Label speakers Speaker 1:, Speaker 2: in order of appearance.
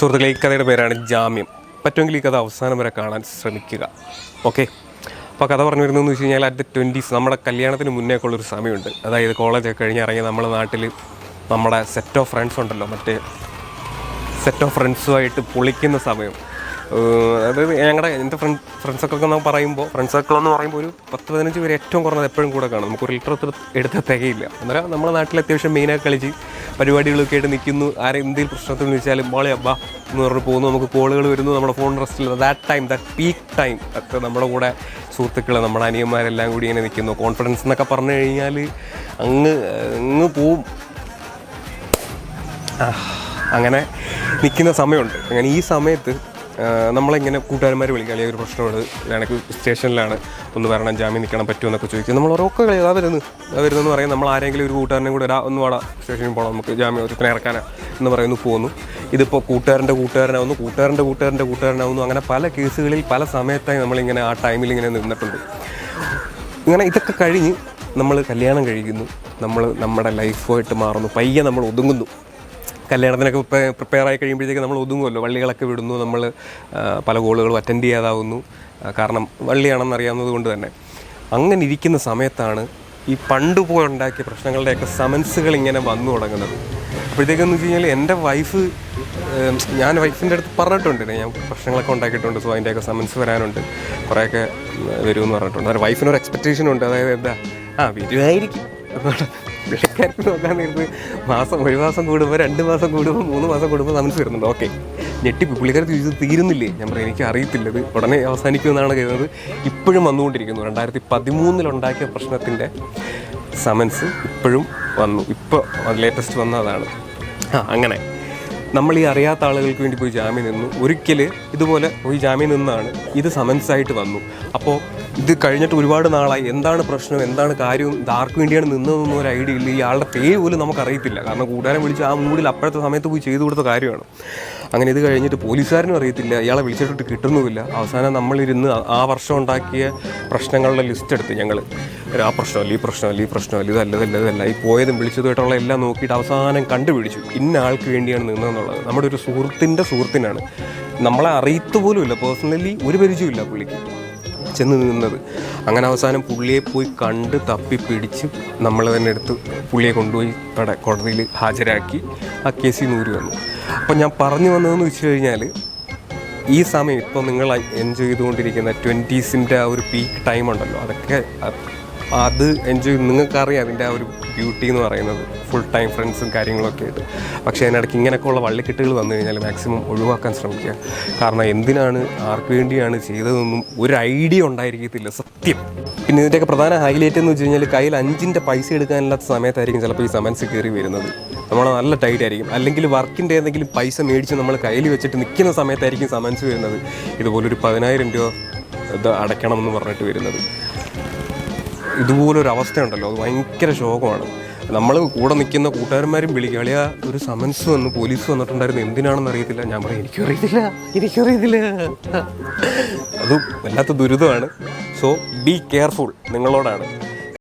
Speaker 1: സുഹൃത്തുക്കളെ ഈ കഥയുടെ പേരാണ് ജാമ്യം. പറ്റുമെങ്കിൽ ഈ കഥ അവസാനം വരെ കാണാൻ ശ്രമിക്കുക. ഓക്കെ? അപ്പോൾ കഥ പറഞ്ഞു വരുന്നതെന്ന് വെച്ച് കഴിഞ്ഞാൽ അറ്റ് ട്വന്റീസ് നമ്മുടെ കല്യാണത്തിന് മുന്നേ ഒരു സമയമുണ്ട്. അതായത് കോളേജൊക്കെ കഴിഞ്ഞ് ഇറങ്ങി നമ്മുടെ നാട്ടിൽ നമ്മുടെ സെറ്റ് ഓഫ് ഫ്രണ്ട്സ് ഉണ്ടല്ലോ മറ്റേ സെറ്റ് ഓഫ് ഫ്രണ്ട്സുമായിട്ട് പൊളിക്കുന്ന സമയം. അതായത് ഞങ്ങളുടെ എന്റെ ഫ്രണ്ട് ഫ്രണ്ട് സർക്കിൾ എന്ന് പറയുമ്പോൾ ഫ്രണ്ട് സർക്കിൾ എന്ന് പറയുമ്പോൾ ഒരു പത്ത് പതിനഞ്ച് പേര് ഏറ്റവും കുറഞ്ഞത് എപ്പോഴും കൂടെ കാണും. നമുക്ക് ഒരു ലിറ്റർ എടുത്ത തികയില്ല. അന്നേരം നമ്മുടെ നാട്ടിൽ അത്യാവശ്യം മെയിനായി കളിച്ച് പരിപാടികളൊക്കെ ആയിട്ട് നിൽക്കുന്നു ആരെ എന്തെങ്കിലും പ്രശ്നത്തിൽ വിളിച്ചാലും മോളെ അബ്ബാ എന്ന് പറഞ്ഞ് പോകുന്നു. നമുക്ക് കോളുകൾ വരുന്നു. നമ്മുടെ phone റെസ്റ്റിൽ that time that peak time ഒക്കെ നമ്മുടെ കൂടെ സുഹൃത്തുക്കൾ നമ്മുടെ അനിയന്മാരെല്ലാം കൂടി ഇങ്ങനെ നിൽക്കുന്നു കോൺഫിഡൻസ് എന്നൊക്കെ പറഞ്ഞു കഴിഞ്ഞാൽ അങ്ങ് അങ്ങ് പോവും. അങ്ങനെ നിൽക്കുന്ന സമയമുണ്ട്. അങ്ങനെ ഈ സമയത്ത് നമ്മളിങ്ങനെ കൂട്ടുകാരന്മാർ വിളിക്കുക അല്ലെങ്കിൽ ഒരു പ്രശ്നമുണ്ട്. എനിക്ക് സ്റ്റേഷനിലാണ് ഒന്ന് വരണം ജാമ്യം നിൽക്കണം എന്നൊക്കെ ചോദിക്കും. നമ്മൾ ഓരോക്കെ കളി അതാ വരുന്നു അതാ വരുന്നതെന്ന് പറയും. നമ്മൾ ആരെങ്കിലും ഒരു കൂട്ടുകാരനെ കൂടെ ഒരാ ഒന്ന് വാടാ സ്റ്റേഷനിൽ പോകണം നമുക്ക് ജാമ്യം ഒരുത്തിനെ ഇറക്കാനാ എന്ന് പറയുന്നു പോകുന്നു ഇതിപ്പോൾ കൂട്ടുകാരന്റെ കൂട്ടുകാരനാവുന്നു കൂട്ടുകാരന്റെ കൂട്ടുകാരന്റെ കൂട്ടുകാരനാവുന്നു. അങ്ങനെ പല കേസുകളിൽ പല സമയത്തായി നമ്മളിങ്ങനെ ആ ടൈമിൽ ഇങ്ങനെ നിന്നിട്ടുണ്ട്. ഇങ്ങനെ ഇതൊക്കെ കഴിഞ്ഞ് നമ്മൾ കല്യാണം കഴിക്കുന്നു. നമ്മൾ നമ്മുടെ ലൈഫുമായിട്ട് മാറുന്നു. പയ്യെ നമ്മൾ ഒതുങ്ങുന്നു. കല്യാണത്തിനൊക്കെ പ്രിപ്പയർ ആയി കഴിയുമ്പോഴത്തേക്ക് നമ്മൾ ഒതുങ്ങുമല്ലോ. വള്ളികളൊക്കെ വിടുന്നു നമ്മൾ പല കോളുകളും അറ്റൻഡ് ചെയ്യാതാവുന്നു. കാരണം വള്ളിയാണെന്ന് അറിയാവുന്നത് കൊണ്ട് തന്നെ. അങ്ങനെ ഇരിക്കുന്ന സമയത്താണ് ഈ പണ്ട് പോയി ഉണ്ടാക്കിയ പ്രശ്നങ്ങളുടെയൊക്കെ സമൻസുകൾ ഇങ്ങനെ വന്നു തുടങ്ങുന്നത്. അപ്പോഴത്തേക്കെന്ന് വെച്ച് കഴിഞ്ഞാൽ എന്റെ വൈഫ് ഞാൻ വൈഫിന്റെ അടുത്ത് പറഞ്ഞിട്ടുണ്ട്. ഞാൻ പ്രശ്നങ്ങളൊക്കെ ഉണ്ടാക്കിയിട്ടുണ്ട് സോ അതിന്റെയൊക്കെ സമൻസ് വരാനുണ്ട്. കുറേയൊക്കെ വരുമെന്ന് പറഞ്ഞിട്ടുണ്ട്. വൈഫിനൊരു എക്സ്പെക്റ്റേഷൻ ഉണ്ട്. അതായത് എന്താ? ആ വരുമായിരിക്കും പുള്ളിക്കാർക്ക് നോക്കാൻ നേരത്ത് മാസം ഒരു മാസം കൂടുമ്പോൾ രണ്ട് മാസം കൂടുമ്പോൾ മൂന്ന് മാസം കൂടുമ്പോൾ സമൻസ് വരുന്നുണ്ട് ഓക്കെ. ഞെട്ടിപ്പ് പുള്ളിക്കാർക്ക് ചോദിച്ചത് തീരുന്നില്ലേ? ഞാൻ പറയും എനിക്ക് അറിയത്തില്ല ഇത് ഉടനെ അവസാനിക്കുമെന്നാണ് കരുതുന്നത്. ഇപ്പോഴും വന്നുകൊണ്ടിരിക്കുന്നു. രണ്ടായിരത്തി പതിമൂന്നിലുണ്ടാക്കിയ പ്രശ്നത്തിന്റെ സമൻസ് ഇപ്പോഴും വന്നു. ഇപ്പോൾ ലേറ്റസ്റ്റ് വന്നതാണ്. ആ അങ്ങനെ. നമ്മൾ ഈ അറിയാത്ത ആളുകൾക്ക് വേണ്ടി പോയി ജാമ്യം നിന്നു. ഒരിക്കൽ ഇതുപോലെ പോയി ജാമ്യം നിന്നാണ് ഇത് സമൻസായിട്ട് വന്നു. അപ്പോൾ ഇത് കഴിഞ്ഞിട്ട് ഒരുപാട് നാളായി. എന്താണ് പ്രശ്നം? എന്താണ് കാര്യം? ഇത് ആർക്ക് വേണ്ടിയാണ് നിന്നതെന്നും ഒരു ഐഡിയ ഇല്ല. ഇയാളുടെ പേര് പോലും നമുക്കറിയത്തില്ല. കാരണം കൂട്ടുകാരൻ വിളിച്ച് ആ മൂടിൽ അപ്പോഴത്തെ സമയത്ത് പോയി ചെയ്തു കൊടുത്ത കാര്യമാണ്. അങ്ങനെ ഇത് കഴിഞ്ഞിട്ട് പോലീസുകാരനും അറിയത്തില്ല. ഇയാളെ വിളിച്ചിട്ട് കിട്ടുന്നുമില്ല. അവസാനം നമ്മളിരുന്ന് ആ- വർഷം ഉണ്ടാക്കിയ പ്രശ്നങ്ങളുടെ ലിസ്റ്റ് എടുത്ത് ഞങ്ങൾ ആ പ്രശ്നമല്ല ഈ പ്രശ്നമല്ല ഈ പ്രശ്നമല്ല ഇതല്ല ഇതല്ല ഇതല്ല. ഈ പോയതും വിളിച്ചതുമായിട്ടുള്ള എല്ലാം നോക്കിയിട്ട് അവസാനം കണ്ടുപിടിച്ചു. ഇന്ന ആൾക്ക് വേണ്ടിയാണ് നിന്നതെന്നുള്ളത്. നമ്മുടെ ഒരു സുഹൃത്തിന്റെ സുഹൃത്തിനാണ്. നമ്മളെ അറിയത്തു പോലും ഇല്ല പേഴ്സണലി ഒരു പരിചയമില്ല പുള്ളിക്ക്. ചെന്ന് നിന്നത്. അങ്ങനെ അവസാനം പുള്ളിയെ പോയി കണ്ട് തപ്പി പിടിച്ച് നമ്മൾ തന്നെ എടുത്ത് പുള്ളിയെ കൊണ്ടുപോയി കട കോടതിയിൽ ഹാജരാക്കി ആ കേസിൽ നൂര് വന്നു. അപ്പോൾ ഞാൻ പറഞ്ഞു വന്നതെന്ന് വെച്ച് കഴിഞ്ഞാൽ ഈ സമയം ഇപ്പോൾ നിങ്ങൾ എൻജോയ് ചെയ്തുകൊണ്ടിരിക്കുന്ന ട്വന്റീസിന്റെ ആ ഒരു പീക്ക് ടൈം ഉണ്ടല്ലോ. അതൊക്കെ അത് എൻജോയ് നിങ്ങൾക്കറിയാം അതിന്റെ ആ ഒരു ബ്യൂട്ടി എന്ന് പറയുന്നത്. ഫുൾ ടൈം ഫ്രണ്ട്സും കാര്യങ്ങളൊക്കെ ആയിട്ട്. പക്ഷേ അതിനിടയ്ക്ക് ഇങ്ങനെയൊക്കെ ഉള്ള വള്ളിക്കെട്ടുകൾ വന്നു കഴിഞ്ഞാൽ മാക്സിമം ഒഴിവാക്കാൻ ശ്രമിക്കുക. കാരണം എന്തിനാണ് ആർക്ക് വേണ്ടിയാണ് ചെയ്തതെന്നും ഒരു ഐഡിയ ഉണ്ടായിരിക്കത്തില്ല സത്യം. പിന്നെ ഇതിന്റെയൊക്കെ പ്രധാന ഹൈലൈറ്റ് എന്ന് വെച്ച് കഴിഞ്ഞാൽ കയ്യിൽ അഞ്ചിന്റെ പൈസ എടുക്കാനില്ലാത്ത സമയത്തായിരിക്കും ചിലപ്പോൾ ഈ സമൻസ് കയറി വരുന്നത്. നമ്മൾ നല്ല ടൈറ്റ് ആയിരിക്കും. അല്ലെങ്കിൽ വർക്കിന്റെ ഏതെങ്കിലും പൈസ മേടിച്ച് നമ്മൾ കയ്യിൽ വെച്ചിട്ട് നിൽക്കുന്ന സമയത്തായിരിക്കും സമൻസ് വരുന്നത്. ഇതുപോലൊരു പതിനായിരം രൂപ ഇത് അടയ്ക്കണമെന്ന് പറഞ്ഞിട്ട് വരുന്നത്. ഇതുപോലൊരു അവസ്ഥയുണ്ടല്ലോ അത് ഭയങ്കര ശോകമാണ്. നമ്മൾ കൂടെ നിൽക്കുന്ന കൂട്ടുകാരന്മാരും വിളി കളിയ ഒരു സമൻസ് വന്ന് പോലീസ് വന്നിട്ടുണ്ടായിരുന്നു. എന്തിനാണെന്ന് അറിയത്തില്ല. ഞാൻ പറയും എനിക്കും അറിയത്തില്ല എനിക്കും അറിയത്തില്ല. അത് വല്ലാത്ത ദുരിതമാണ്. So be careful നിങ്ങളോടാണ്.